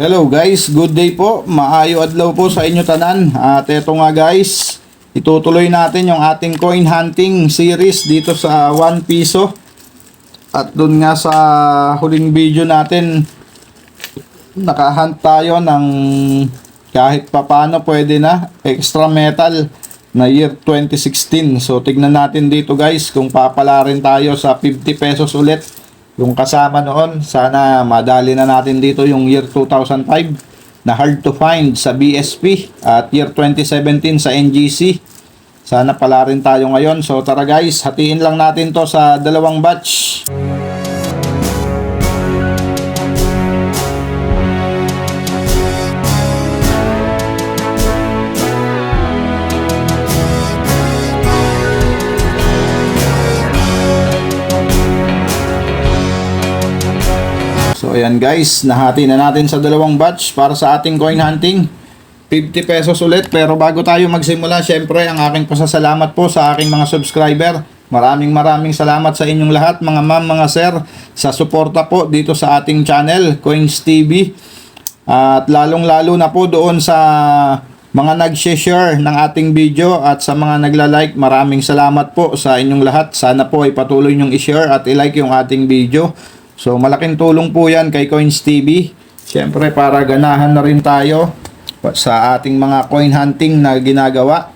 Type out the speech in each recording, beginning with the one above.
Hello guys, good day po. Maayo adlaw po sa inyo tanan. At eto nga guys, itutuloy natin yung ating coin hunting series dito sa 1 piso. At dun nga sa huling video natin, nakahunt tayo ng kahit papano pwede na extra metal na year 2016. So tignan natin dito guys kung papala rin tayo sa 50 pesos ulit yung kasama noon. Sana madali na natin dito yung year 2005 na hard to find sa BSP at year 2017 sa NGC. Sana pala rin tayo ngayon. So tara guys, hatiin lang natin to sa dalawang batch. Ayan guys, nahati na natin sa dalawang batch para sa ating coin hunting. 50 pesos ulit pero bago tayo magsimula, syempre ang aking pasasalamat po sa aking mga subscriber. Maraming maraming salamat sa inyong lahat mga ma'am, mga sir sa suporta po dito sa ating channel, Coins TV. At lalong-lalo na po doon sa mga nag-share ng ating video at sa mga nagla-like, maraming salamat po sa inyong lahat. Sana po ay patuloy nyong i-share at i-like yung ating video. So malaking tulong po yan kay Coins TV. Siyempre para ganahan na rin tayo sa ating mga coin hunting na ginagawa.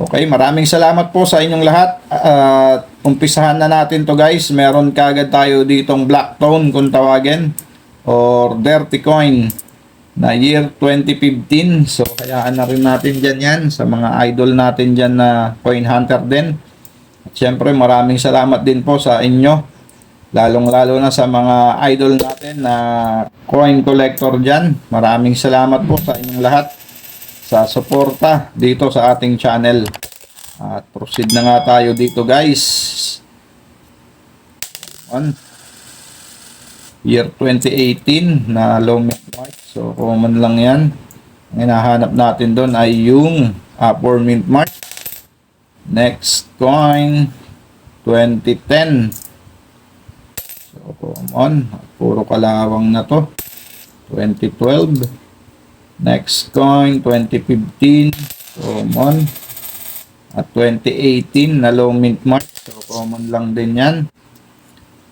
Okay, maraming salamat po sa inyong lahat. At umpisahan na natin to guys. Meron kagad tayo ditong black tone kung tawagin or dirty coin na year 2015. So kayaan na rin natin dyan yan sa mga idol natin dyan na coin hunter din. At syempre maraming salamat din po sa inyo lalong-lalo na sa mga idol natin na coin collector dyan. Maraming salamat po sa inyong lahat sa suporta dito sa ating channel. At proceed na nga tayo dito guys. On year 2018 na low mid mark. So common lang yan. Ang hinahanap natin doon ay yung upper mint mark. Next coin 2010 So, common. Puro kalawang na to. 2012. Next coin, 2015. Common. At 2018 na low mint mark. So, common lang din yan.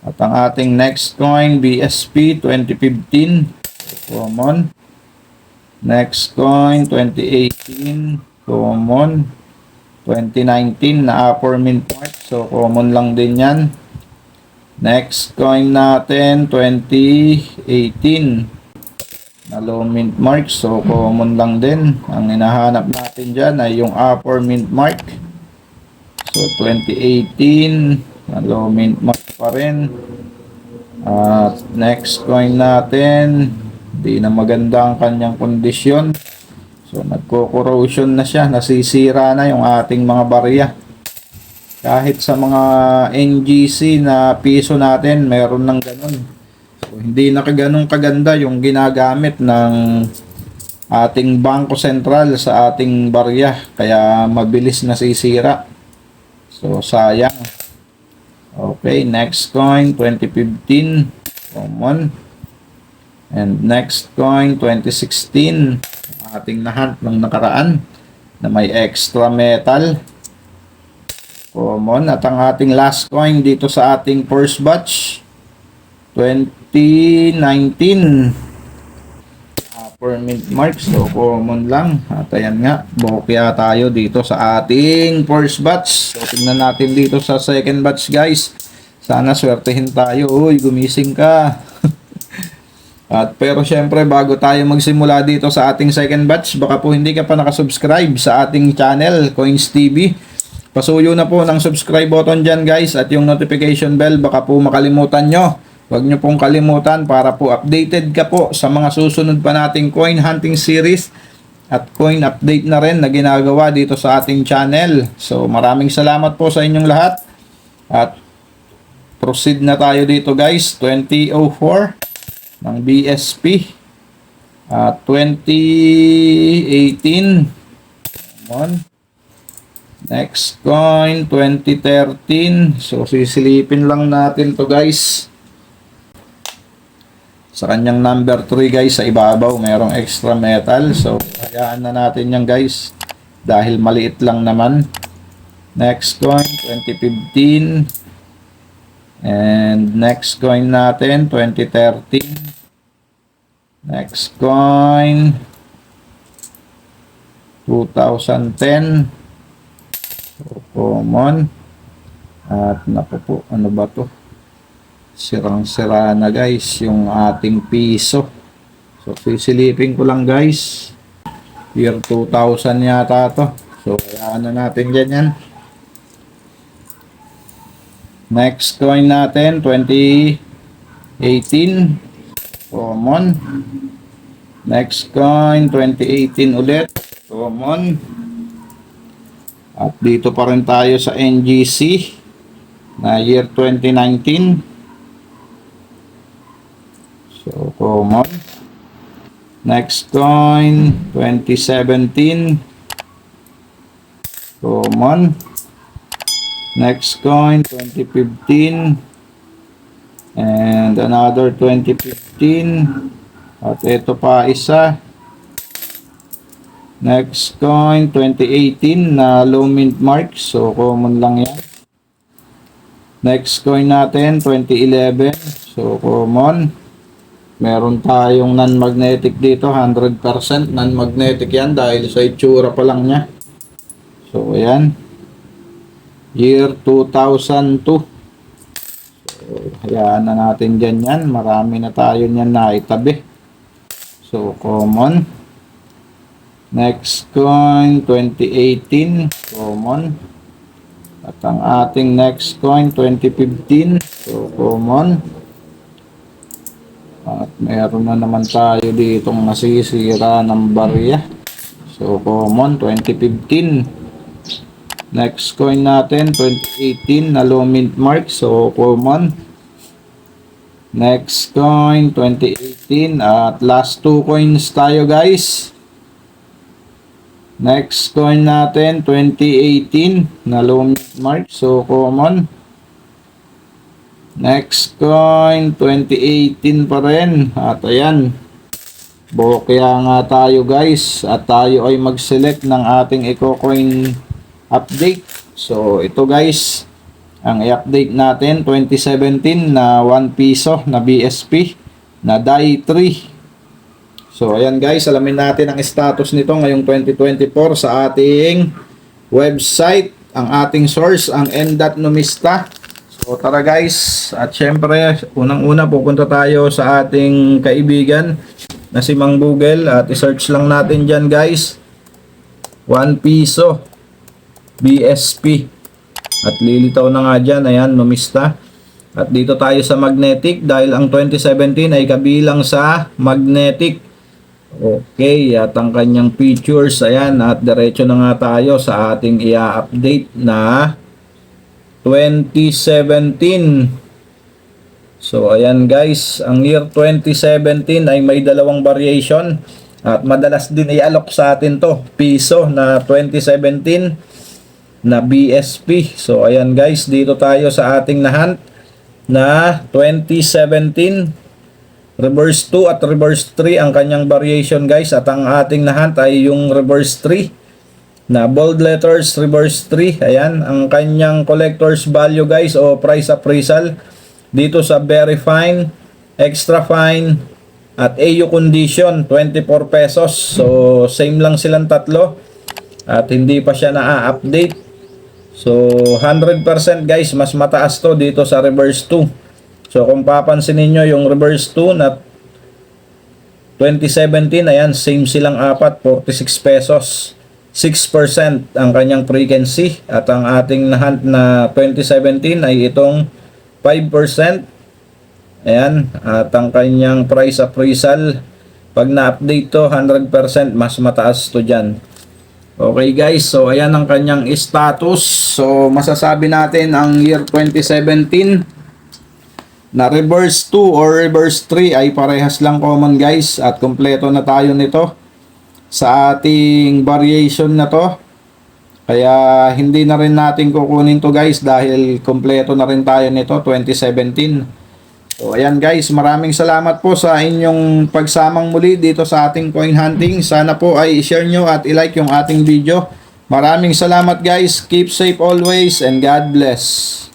At ang ating next coin, BSP 2015. So, common. Next coin, 2018. Common. 2019 na upper mint mark. So, common lang din yan. Next coin natin, 2018 na mint mark. So, common lang din. Ang hinahanap natin dyan ay yung upper mint mark. So, 2018 na mint mark pa rin. At next coin natin, di na maganda ang kanyang kondisyon. So, nagko-corrosion na siya. Nasisira na yung ating mga barya kahit sa mga NGC na piso natin, meron ng ganun. So, hindi na ganun kaganda yung ginagamit ng ating Bangko Sentral sa ating barya. Kaya mabilis nasisira. So, sayang. Okay, next coin, 2015. Common. And next coin, 2016. Ating nahunt ng nakaraan na may extra metal. Common. At ang ating last coin dito sa ating first batch, 2019. Upper mint mark. So, common lang. At ayan nga, bokya tayo dito sa ating first batch. So, tingnan natin dito sa second batch, guys. Sana swertehin tayo. Uy, gumising ka. At pero syempre bago tayo magsimula dito sa ating second batch, baka po hindi ka pa nakasubscribe sa ating channel, Coins TV. Pasuyo na po ng subscribe button dyan guys at yung notification bell baka po makalimutan nyo. Huwag nyo pong kalimutan para po updated ka po sa mga susunod pa nating coin hunting series at coin update na rin na ginagawa dito sa ating channel. So maraming salamat po sa inyong lahat at proceed na tayo dito guys 2004 ng BSP at 2018 Come. Next coin, 2013. So, sisilipin lang natin to guys. Sa kanyang number 3 guys, sa ibabaw, mayroong extra metal. So, hayaan na natin yan guys. Dahil maliit lang naman. Next coin, 2015. And next coin natin, 2013. Next coin, 2010. Common. At naku po, ano ba to? Sirang-sira na guys yung ating piso. So, sisilipin ko lang guys. Year 2000 yata to. So, kayaan na natin dyan yan. Next coin natin, 2018. Common. Next coin, 2018 ulit. Common. At dito pa rin tayo sa NGC na year 2019. So, common. Next coin, 2017. Common. Next coin, 2015. And another 2015. At ito pa isa. Next coin, 2018 na low mint mark. So, common lang yan. Next coin natin, 2011. So, common. Meron tayong non-magnetic dito, 100% non-magnetic yan dahil sa itsura pa lang niya. So, ayan. Year 2002. So, hayaan na natin dyan yan. Marami na tayo niyan na itabi. So, common. Next coin, 2018. Common. At ang ating next coin, 2015. So, common. At meron na naman tayo ditong nasisira ng barya. So, common, 2015. Next coin natin, 2018 na low mint mark. So, common. Next coin, 2018. At last two coins tayo, guys. Next coin natin, 2018 na low mark. So, common. Next coin, 2018 pa rin. At ayan, bokya nga tayo guys. At tayo ay mag-select ng ating EcoCoin update. So, ito guys, ang i-update natin, 2017 na 1 piso na BSP na DAI 3. So, ayan guys, alamin natin ang status nito ngayong 2024 sa ating website. Ang ating source, ang n.numista. So tara guys, at syempre unang-una pupunta tayo sa ating kaibigan na si Mang Google. At i-search lang natin dyan guys. 1 piso BSP at lilitaw na nga dyan, ayan, numista. At dito tayo sa magnetic. Dahil ang 2017 ay kabilang sa magnetic okay, at ang kanyang features ayan, at diretso na nga tayo sa ating i-update na 2017. So ayan guys, ang year 2017 ay may dalawang variation at madalas din i-alok sa atin to, piso na 2017 na BSP. So ayan guys, dito tayo sa ating nahunt na 2017 reverse 2 at reverse 3 ang kanyang variation guys. At ang ating nahunt ay yung reverse 3 na bold letters reverse 3 ayan ang kanyang collectors value guys o price appraisal dito sa very fine extra fine at AU condition 24 pesos. So same lang silang tatlo. At hindi pa siya na-update. So 100% guys mas mataas to dito sa reverse 2 so kung papansin niyo yung reverse 2 na 2017 ayan same silang apat 46 pesos 6% ang kanyang frequency at ang ating nahunt na 2017 ay itong 5%. Ayan, at ang kanyang price appraisal pag na-update to 100% mas mataas to dyan. Okay guys, so ayan ang kanyang status. So masasabi natin ang year 2017 na reverse 2 or reverse 3 ay parehas lang common guys at kompleto na tayo nito sa ating variation na to. Kaya hindi na rin natin kukunin to guys dahil kompleto na rin tayo nito 2017. So ayan guys, maraming salamat po sa inyong pagsamang muli dito sa ating coin hunting. Sana po ay i-share nyo at i-like yung ating video. Maraming salamat guys. Keep safe always and God bless.